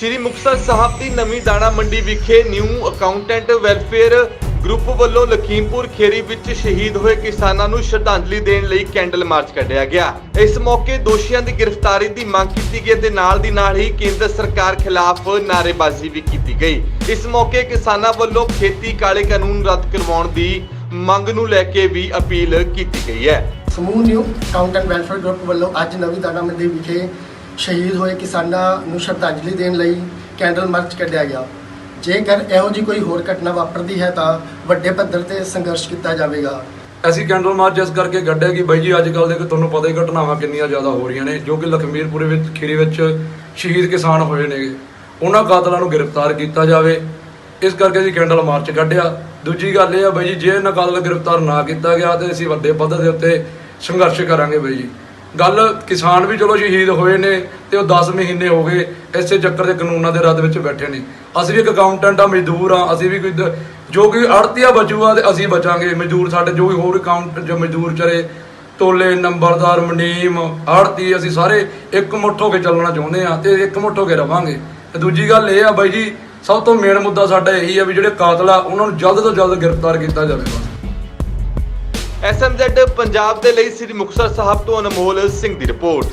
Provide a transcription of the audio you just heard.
ਮੁਕਤਸਰ ਸਾਹਿਬ ਦੀ ਨਵੀਂ ਦਾਣਾ ਮੰਡੀ ਵਿਖੇ ਨਿਊ ਅਕਾਊਂਟੈਂਟ ਵੈਲਫੇਅਰ ਗਰੁੱਪ ਵੱਲੋਂ ਲਖੀਮਪੁਰ ਖੇਰੀ ਵਿੱਚ ਸ਼ਹੀਦ ਹੋਏ ਕਿਸਾਨਾਂ ਨੂੰ ਸ਼ਰਧਾਂਜਲੀ ਦੇਣ ਲਈ ਕੈਂਡਲ ਮਾਰਚ ਕੱਢਿਆ ਗਿਆ। ਇਸ ਮੌਕੇ ਦੋਸ਼ੀਆਂ ਦੀ ਗ੍ਰਿਫਤਾਰੀ ਦੀ ਮੰਗ ਕੀਤੀ ਗਈ ਤੇ ਨਾਲ ਦੀ ਨਾਲ ਹੀ ਕੇਂਦਰ ਸਰਕਾਰ ਖਿਲਾਫ ਨਾਅਰੇਬਾਜ਼ੀ ਵੀ ਕੀਤੀ ਗਈ। ਇਸ ਮੌਕੇ ਕਿਸਾਨਾਂ ਵੱਲੋਂ ਖੇਤੀ ਕਾਲੇ ਕਾਨੂੰਨ ਰੱਦ ਕਰਵਾਉਣ ਦੀ ਮੰਗ ਨੂੰ ਲੈ ਕੇ ਵੀ ਅਪੀਲ ਕੀਤੀ ਗਈ ਹੈ। ਸਮੂਹ ਨਿਊ ਅਕਾਊਂਟੈਂਟ ਵੈਲਫੇਅਰ ਗਰੁੱਪ ਵੱਲੋਂ ਅੱਜ ਨਵੀਂ ਦਾਣਾ ਮੰਡੀ ਵਿਖੇ ਸ਼ਹੀਦ ਹੋਏ ਕਿਸਾਨਾਂ ਨੂੰ ਸ਼ਰਧਾਂਜਲੀ ਦੇਣ ਲਈ ਕੈਂਡਲ ਮਾਰਚ ਕੱਢਿਆ ਗਿਆ। ਜੇਕਰ ਇਹੋ ਜਿਹੀ ਕੋਈ ਹੋਰ ਘਟਨਾ ਵਾਪਰਦੀ ਹੈ ਤਾਂ ਵੱਡੇ ਪੱਧਰ ਤੇ ਸੰਘਰਸ਼ ਕੀਤਾ ਜਾਵੇਗਾ। ਅਸੀਂ ਕੈਂਡਲ ਮਾਰਚ ਇਸ ਕਰਕੇ ਕੱਢਿਆ ਕਿ ਬਾਈ ਜੀ, ਅੱਜ ਕੱਲ ਦੇ ਤੁਹਾਨੂੰ ਪਤਾ ਹੀ ਘਟਨਾਵਾਂ ਕਿੰਨੀਆਂ ਜ਼ਿਆਦਾ ਹੋ ਰਹੀਆਂ ਨੇ, ਜੋ ਕਿ ਲਖਮੀਰਪੁਰੇ ਵਿੱਚ ਖੀਰੀ ਵਿੱਚ ਸ਼ਹੀਦ ਕਿਸਾਨ ਹੋਏ ਨੇਗੇ। ਉਹਨਾਂ ਕਾਤਲਾਂ ਨੂੰ ਗ੍ਰਿਫਤਾਰ ਕੀਤਾ ਜਾਵੇ। ਇਸ ਕਰਕੇ ਅਸੀਂ ਕੈਂਡਲ ਮਾਰਚ ਕੱਢਿਆ। ਦੂਜੀ ਗੱਲ ਇਹ ਆ ਬਾਈ ਜੀ, ਜੇ ਇਹਨਾਂ ਕਾਤਲ ਗ੍ਰਿਫਤਾਰ ਨਾ ਕੀਤਾ ਗਿਆ ਤੇ ਅਸੀਂ ਵੱਡੇ ਪੱਧਰ ਦੇ ਉੱਤੇ ਸੰਘਰਸ਼ ਕਰਾਂਗੇ ਬਾਈ ਜੀ। ਗੱਲ ਕਿਸਾਨ ਵੀ ਚਲੋ ਸ਼ਹੀਦ ਹੋਏ ਨੇ ਤੇ ਉਹ 10 ਮਹੀਨੇ ਹੋ ਗਏ, ਇਸੇ ਚੱਕਰ ਦੇ ਕਾਨੂੰਨਾਂ ਦੇ ਰੱਦ ਵਿੱਚ ਬੈਠੇ ਨੇ। ਅਸੀਂ ਵੀ ਇੱਕ ਅਕਾਊਂਟੈਂਟ ਆ, ਮਜ਼ਦੂਰ ਆ, ਅਸੀਂ ਵੀ ਕੋਈ ਜੋ ਕਿ ਆੜਤੀਆ ਬਚੂਗਾ ਤੇ ਅਸੀਂ ਬਚਾਂਗੇ। ਮਜ਼ਦੂਰ ਸਾਡੇ, ਜੋ ਵੀ ਹੋਰ ਅਕਾਊਂਟ ਜੋ ਮਜ਼ਦੂਰ ਚਰੇ ਤੋਲੇ, ਨੰਬਰਦਾਰ, ਮਨੀਮ, ਆੜਤੀ, ਅਸੀਂ ਸਾਰੇ ਇੱਕ ਮੁੱਠ ਹੋ ਕੇ ਚੱਲਣਾ ਚਾਹੁੰਦੇ ਆ ਤੇ ਇੱਕ ਮੁੱਠ ਹੋ ਕੇ ਰਵਾਂਗੇ। ਤੇ ਦੂਜੀ ਗੱਲ ਇਹ ਆ ਬਾਈ ਜੀ, ਸਭ ਤੋਂ ਮੇਨ ਮੁੱਦਾ ਸਾਡਾ ਇਹੀ ਆ ਵੀ ਜਿਹੜੇ ਕਾਤਲ ਆ, ਉਹਨਾਂ ਨੂੰ ਜਲਦ ਤੋਂ ਜਲਦ ਗ੍ਰਿਫਤਾਰ ਕੀਤਾ ਜਾਵੇ ਐਸਐਮਜ਼ੈਡ ਪੰਜਾਬ ਦੇ ਲਈ ਸ੍ਰੀ ਮੁਕਤਸਰ ਸਾਹਿਬ ਤੋਂ ਅਨਮੋਲ ਸਿੰਘ ਦੀ ਰਿਪੋਰਟ।